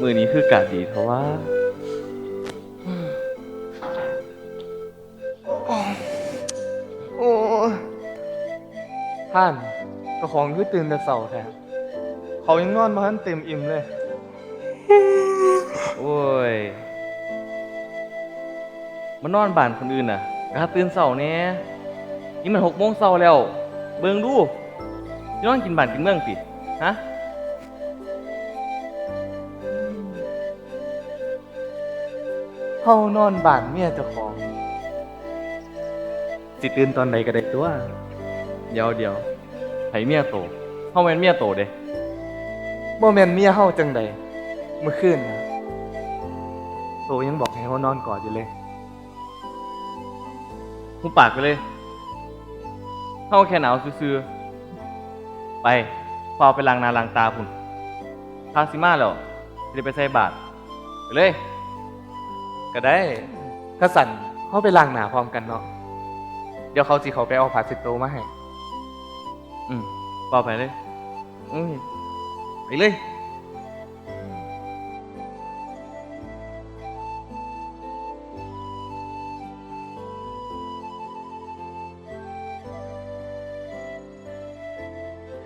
มือนี้คือกาดดีเทว่าโอ้ท่านเจ้าของคือตื่นแต่เสาแท้เขายังนอนมาทันเต็มอิ่มเลย โอ้ยมันนอนบ้านคนอื่นน่ะกาตื่นเช้าแหน่นี่มันหกโมงเช้าแล้ว เบิ่งดูสินอนกินบ้านกินเมืองสิฮะ เฮานอนบ้านเมียเจ้าของสิตื่นตอนใดก็ได้ตัว เดี๋ยวเดี๋ยวไผเมียโตเฮาแม่นเมียโตเด้บ่แม่นเมียเฮาจังใดเมื่อคืนนะโตยังบอกให้เฮานอนกอดอยู่เลยหุบปากไปเลยเฮาแค่หนาวซื่อๆไปพาไปล้างหน้าล้างตาพุ่นทาสิมาแล้วสิได้ไปใส่บาตรไปเลย ก็ได้ถ้าสั่นเขาไปล้างหนาพร้อมกันเนาะเดี๋ยวเขาสิเขาไปเอาผ้าเช็ดโตวมาให้ อืมเปล่าไปเลย อืมไปเลย